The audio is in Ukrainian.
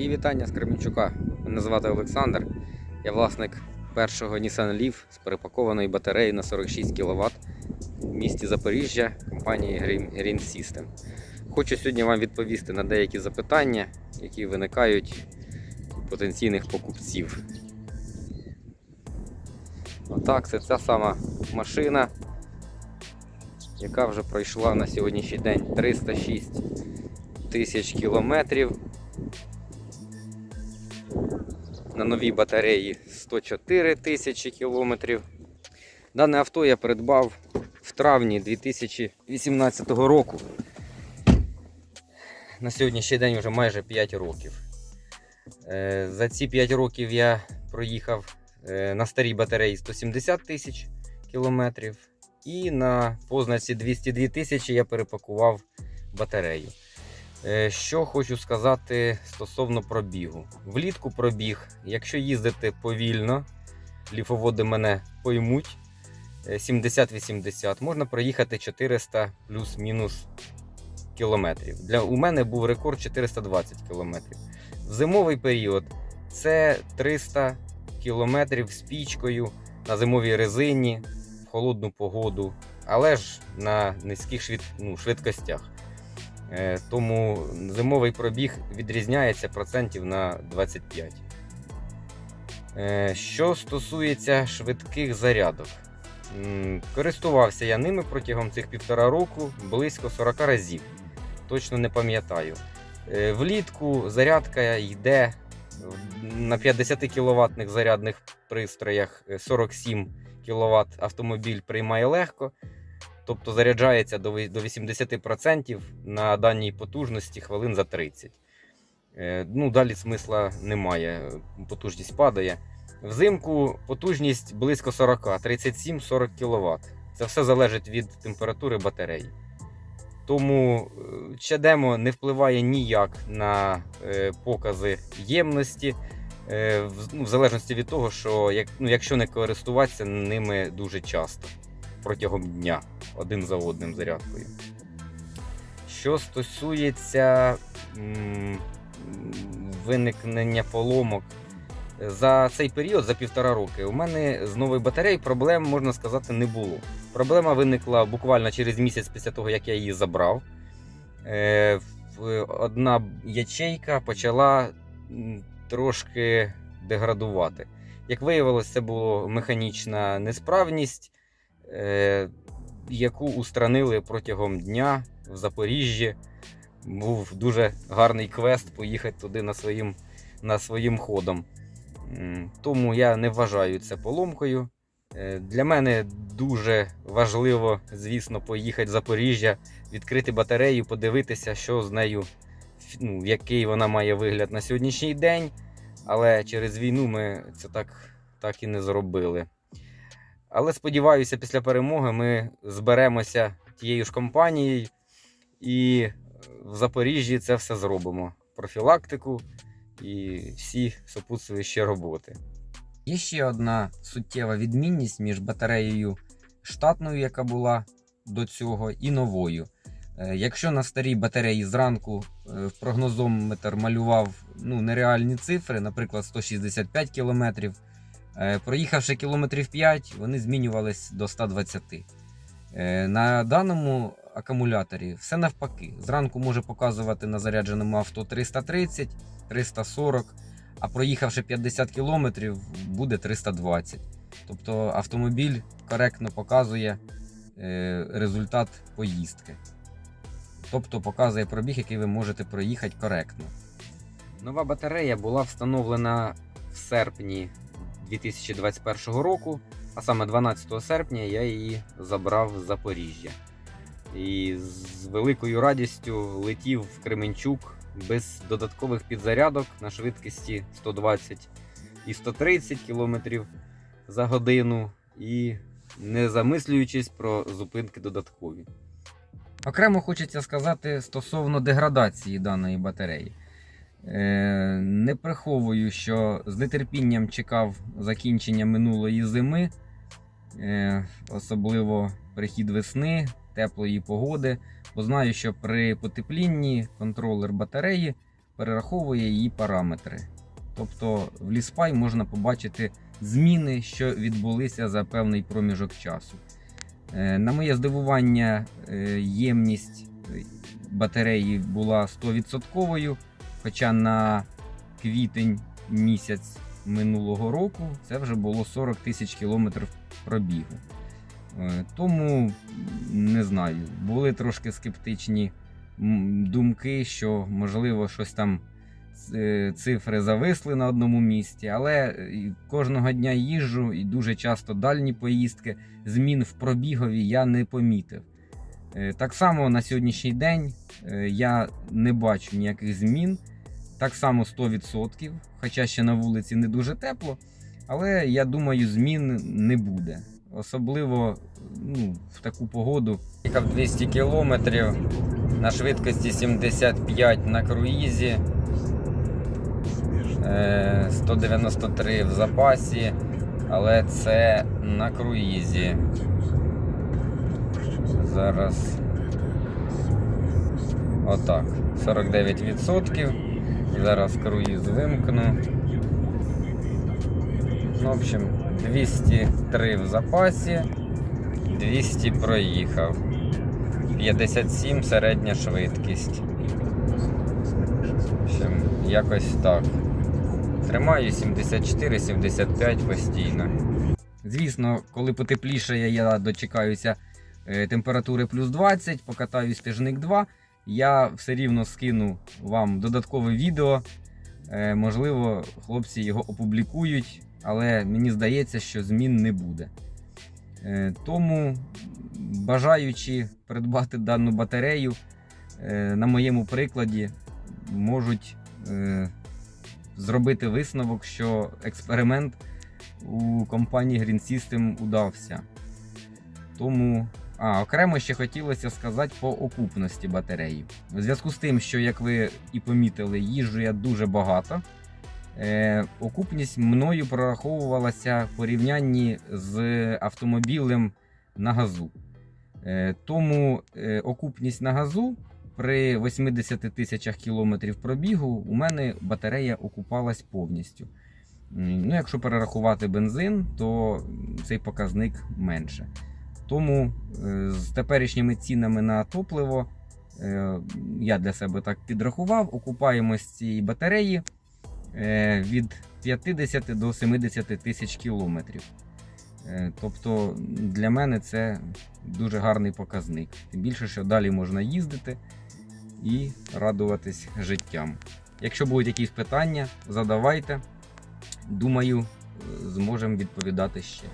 Мої вітання з Кременчука. Мене звати Олександр. Я власник першого Nissan Leaf з перепакованою батареєю на 46 кВт в місті Запоріжжя компанії Green, System. Хочу сьогодні вам відповісти на деякі запитання, які виникають у потенційних покупців. Отак, це ця сама машина, яка вже пройшла на сьогоднішній день 306 тисяч кілометрів. На новій батареї 104 тисячі кілометрів. Дане авто я придбав в травні 2018 року. На сьогоднішній день вже майже 5 років. Е, За ці 5 років я проїхав е, на старій батареї 170 тисяч кілометрів. І на познаці 202 тисячі я перепакував батарею. Е, Що хочу сказати стосовно пробігу. Влітку пробіг, якщо їздити повільно, ліфоводи мене поймуть. е, 70-80, можна проїхати 400 плюс-мінус кілометрів. Для, у мене був рекорд 420 кілометрів. В зимовий період це 300 кілометрів з пічкою на зимовій резині в холодну погоду, але ж на низьких швид, ну, швидкостях. Е, Тому зимовий пробіг відрізняється процентів на 25. Е, Що стосується швидких зарядок, користувався я ними протягом цих півтора року близько 40 разів. Точно не пам'ятаю. Е, Влітку зарядка йде на 50 кВт зарядних пристроях е, 47 кВт автомобіль приймає легко. Тобто заряджається до 80% на даній потужності хвилин за 30. Е, Ну, далі смисла немає, потужність падає. Взимку потужність близько 40, 37-40 кВт. Це все залежить від температури батареї. Тому е, чадемо не впливає ніяк на е, покази ємності, е, в, ну, в залежності від того, що ну, якщо не користуватися ними дуже часто протягом дня один за одним зарядкою. Що стосується м, виникнення поломок, за цей період, за півтора роки, у мене з новою батареєю проблем, можна сказати, не було. Проблема виникла буквально через місяць після того, як я її забрав. Е, Одна ячейка почала трошки деградувати. Як виявилось, це була механічна несправність, яку устранили протягом дня в Запоріжжі. Був дуже гарний квест поїхати туди на своїм, на своїм ходом. Тому я не вважаю це поломкою. Е, Для мене дуже важливо, звісно, поїхати в Запоріжжя, відкрити батарею, подивитися, що з нею, ну, який вона має вигляд на сьогоднішній день. Але через війну ми це так, так і не зробили. Але сподіваюся, після перемоги ми зберемося тією ж компанією і в Запоріжжі це все зробимо. Профілактику і всі супутствуючі роботи. Є ще одна суттєва відмінність між батареєю штатною, яка була до цього, і новою. Е, Якщо на старій батареї зранку е, прогнозометр малював ну, нереальні цифри, наприклад, 165 км, проїхавши кілометрів 5, вони змінювались до 120 Е, На даному акумуляторі все навпаки. Зранку може показувати на зарядженому авто 330, 340, а проїхавши 50 км, буде 320. Тобто автомобіль коректно показує е, результат поїздки. Тобто показує пробіг, який ви можете проїхати коректно. Нова батарея була встановлена в серпні 2021 року, а саме 12 серпня я її забрав з Запоріжжя. І з великою радістю летів в Кременчук без додаткових підзарядок на швидкості 120 і 130 км за годину, і не замислюючись про зупинки додаткові. Окремо хочеться сказати стосовно деградації даної батареї. Е, Не приховую, що з нетерпінням чекав закінчення минулої зими, е, особливо прихід весни, теплої погоди, бо знаю, що при потеплінні контролер батареї перераховує її параметри. Тобто в Ліспай можна побачити зміни, що відбулися за певний проміжок часу. Е, На моє здивування, ємність батареї була 100%, хоча на квітень місяць минулого року це вже було 40 тисяч кілометрів пробігу. Е, Тому не знаю, були трошки скептичні думки, що можливо щось там е, цифри зависли на одному місці, але е, кожного дня їжджу і дуже часто дальні поїздки, змін в пробігові я не помітив. Е, Так само на сьогоднішній день е, я не бачу ніяких змін. Так само 100%, хоча ще на вулиці не дуже тепло, але я думаю, змін не буде. Особливо ну, в таку погоду. Їхав 200 кілометрів на швидкості 75 на круїзі, е, 193 в запасі, але це на круїзі. Зараз отак. 49%. Зараз круїз вимкну. Ну, в общем, 203 в запасі, 200 проїхав. 57 середня швидкість. В общем, якось так. Тримаю 74-75 постійно. Звісно, коли потеплішає, я дочекаюся температури плюс 20, покатаюсь тижник 2. Я все рівно скину вам додаткове відео. Е, Можливо, хлопці його опублікують, але мені здається, що змін не буде. Е, Тому, бажаючи придбати дану батарею, е, на моєму прикладі можуть е, зробити висновок, що експеримент у компанії Green System удався. Тому а, окремо ще хотілося сказати по окупності батареї. У зв'язку з тим, що, як ви і помітили, їжджу я дуже багато. Е, окупність мною прораховувалася в порівнянні з автомобілем на газу. Е, тому е, окупність на газу при 80 тисячах кілометрів пробігу у мене батарея окупалась повністю. Ну, якщо перерахувати бензин, то цей показник менше. Тому е, з теперішніми цінами на топливо е, я для себе так підрахував, окупаємость цієї батареї е, від 50 до 70 тисяч кілометрів. Тобто для мене це дуже гарний показник. Тим більше, що далі можна їздити і радуватись життям. Якщо будуть якісь питання, задавайте. Думаю, зможемо відповідати ще.